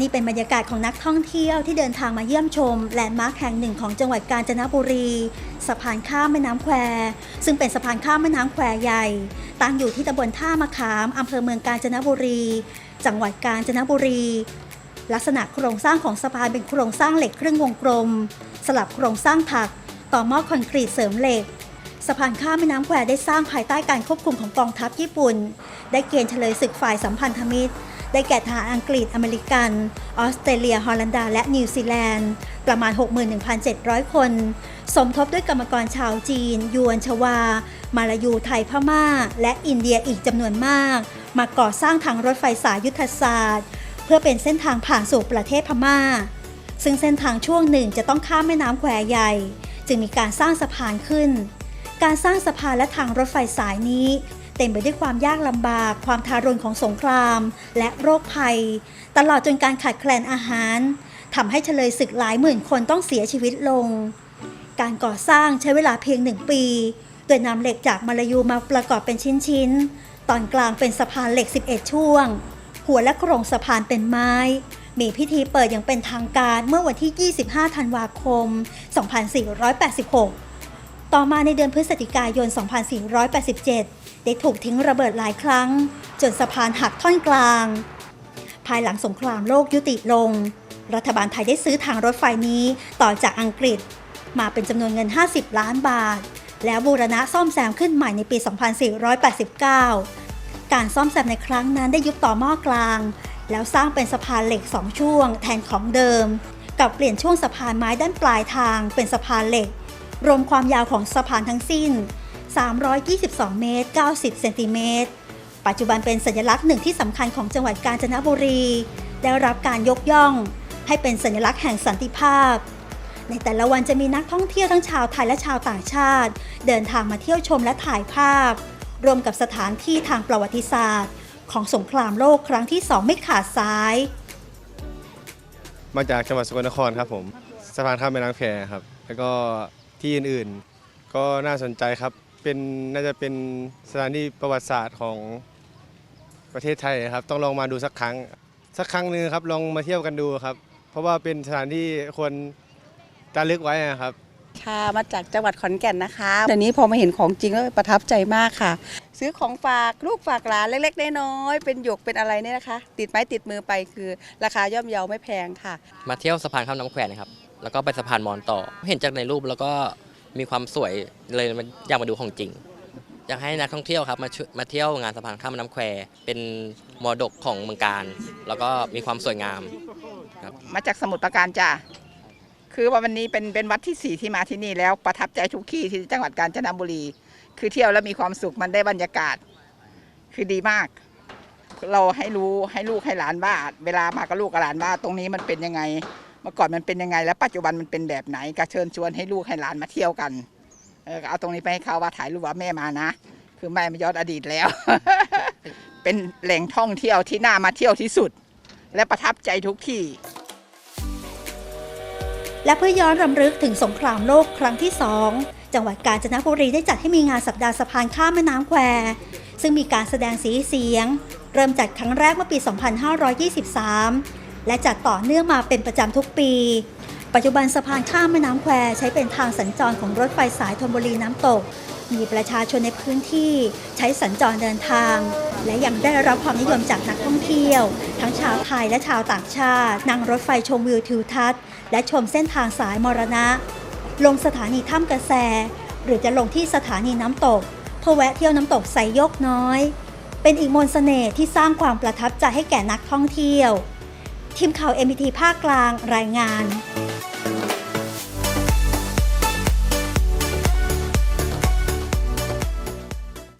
นี่เป็นบรรยากาศของนักท่องเที่ยวที่เดินทางมาเยี่ยมชมแลนด์มาร์คแห่งหนึ่งของจังหวัดกาญจนบุรี สะพานข้ามแม่น้ำแคว ซึ่งเป็นสะพานข้ามแม่น้ำแควใหญ่ ตั้งอยู่ที่ตำบลท่ามะขามอำเภอเมืองกาญจนบุรี จังหวัดกาญจนบุรี ลักษณะโครงสร้างของสะพานเป็นโครงสร้างเหล็กครึ่งวงกลม สลับโครงสร้างถัก ต่อหม้อคอนกรีตเสริมเหล็กสะพานข้ามแม่น้ำแควได้สร้างภายใต้การควบคุมของกองทัพญี่ปุ่น ได้เกณฑ์เฉลยศึกฝ่ายสัมพันธมิตร ได้แก่ทหารอังกฤษอเมริกัน ออสเตรเลีย ฮอลันดา และนิวซีแลนด์ ประมาณ 61,700 คน สมทบด้วยกรรมกรชาวจีน ยวนชวา มาลายูไทยพม่า และอินเดียอีกจำนวนมาก มาก่อสร้างทางรถไฟสายยุทธศาสตร์ เพื่อเป็นเส้นทางผ่านสู่ประเทศพม่า ซึ่งเส้นทางช่วงหนึ่งจะต้องข้ามแม่น้ำแควใหญ่ จึงมีการสร้างสะพานขึ้นการสร้างสะพานและทางรถไฟสายนี้ เต็มไปด้วยความยากลำบาก ความทารุณของสงคราม และโรคภัย ตลอดจนการขาดแคลนอาหารทำให้เฉลยศึกหลายหมื่นคนต้องเสียชีวิตลง การก่อสร้างใช้เวลาเพียงหนึ่งปี โดยนำเหล็กจากมาลายูมาประกอบเป็นชิ้นๆ ตอนกลางเป็นสะพานเหล็ก 11 ช่วง หัวและโครงสะพานเป็นไม้มีพิธีเปิดอย่างเป็นทางการเมื่อวันที่ 25 ธันวาคม 2486 ต่อมาในเดือนพฤศจิกายน 2487 ได้ถูกทิ้งระเบิดหลายครั้ง จนสะพานหักท่อนกลาง ภายหลังสงครามโลกยุติลง รัฐบาลไทยได้ซื้อทางรถไฟนี้ต่อจากอังกฤษ มาเป็นจำนวนเงิน 50 ล้านบาท แล้วบูรณะซ่อมแซมขึ้นใหม่ในปี 2489 การซ่อมแซมในครั้งนั้นได้ยุบต่อหม้อกลาง แล้วสร้างเป็นสะพานเหล็ก 2 ช่วง แทนของเดิม กับเปลี่ยนช่วงสะพานไม้ด้านปลายทางเป็นสะพานเหล็ก รวมความยาวของสะพานทั้งสิ้น 322 เมตร 90 เซนติเมตร ปัจจุบันเป็นสัญลักษณ์หนึ่งที่สำคัญของจังหวัดกาญจนบุรี ได้รับการยกย่อง ให้เป็นสัญลักษณ์แห่งสันติภาพ ในแต่ละวันจะมีนักท่องเที่ยวทั้งชาวไทยและชาวต่างชาติ เดินทางมาเที่ยวชมและถ่ายภาพ รวมกับสถานที่ทางประวัติศาสตร์ ของสงครามโลกครั้งที่สองไม่ขาดสาย มาจากจังหวัดสกลนครครับผมสะพานข้ามแม่น้ำแคครับ แล้วก็ที่อื่นๆ ก็น่าสนใจครับ เป็นน่าจะเป็นสถานที่ประวัติศาสตร์ของประเทศไทยครับ ต้องลองมาดูสักครั้ง สักครั้งหนึ่งครับลองมาเที่ยวกันดูครับ เพราะว่าเป็นสถานที่ควรจารึกไว้นะครับ ค่ะมาจากจังหวัดขอนแก่นนะคะเดี๋ยวนี้พอมาเห็นของจริงแล้วประทับใจมากค่ะ ซื้อของฝากลูกฝากหลานเล็กๆน้อยๆเป็นหยกเป็นอะไรเนี่ยนะคะ ติดไม้ติดมือไปคือราคาย่อมเยาไม่แพงค่ะ มาเที่ยวสะพานข้ามน้ำแขวนนะครับ แล้วก็ไปสะพานมอนต่อ เห็นจากในรูปแล้วก็ มีความสวยเลยมันอยากมาดูของจริง อยากให้นักท่องเที่ยวครับมาช่วยมาเที่ยวงานสะพานข้ามน้ำแควเป็นมรดกของเมืองการ แล้วก็มีความสวยงามมาจากสมุทรปราการจ้ะคือว่าวันนี้เป็นเป็นวัดที่สี่ที่มาที่นี่แล้วประทับใจทุกที่ที่จังหวัดกาญจนบุรี คือเที่ยวแล้วมีความสุขมันได้บรรยากาศ คือดีมาก เราให้รู้ให้ลูกให้หลานว่าเวลามากับลูกกับหลานว่าตรงนี้มันเป็นยังไง มื่อก่อนมันเป็นยังไง แล้วปัจจุบันมันเป็นแบบไหนก็เชิญชวนให้ลูกให้หลานมาเที่ยวกันเออเอาตรงนี้ไปให้เขาว่าถ่ายรูปว่าแม่มานะ คือแม่ไม่ย้อนอดีตแล้ว เป็นแหล่งท่องเที่ยวที่น่ามาเที่ยวที่สุด และประทับใจทุกที่ และเพื่อย้อนรำลึกถึงสงครามโลกครั้งที่2จังหวัดกาญจนบุรีได้จัดให้มีงานสัปดาห์สะพานข้ามแม่น้ำแคว ซึ่งมีการแสดงสีเสียง เริ่มจัดครั้งแรกเมื่อปี 2523 และจัดต่อเนื่องมาเป็นประจำทุกปี ปัจจุบันสะพานข้ามแม่น้ำแควใช้เป็นทางสัญจรของรถไฟสายธนบุรีน้ำตก มีประชาชนในพื้นที่ใช้สัญจรเดินทาง และยังได้รับความนิยมจากนักท่องเที่ยว ทั้งชาวไทยและชาวต่างชาติ นั่งรถไฟชมวิวทิวทัศน์ และชมเส้นทางสายมรณะ ลงสถานีถ้ำกระแส หรือจะลงที่สถานีน้ำตกเพื่อแวะเที่ยวน้ำตกไซโยกน้อย เป็นอีกมนต์เสน่ห์ที่สร้างความประทับใจให้แก่นักท่องเที่ยว ทีมข่าว MPT ภาคกลางรายงาน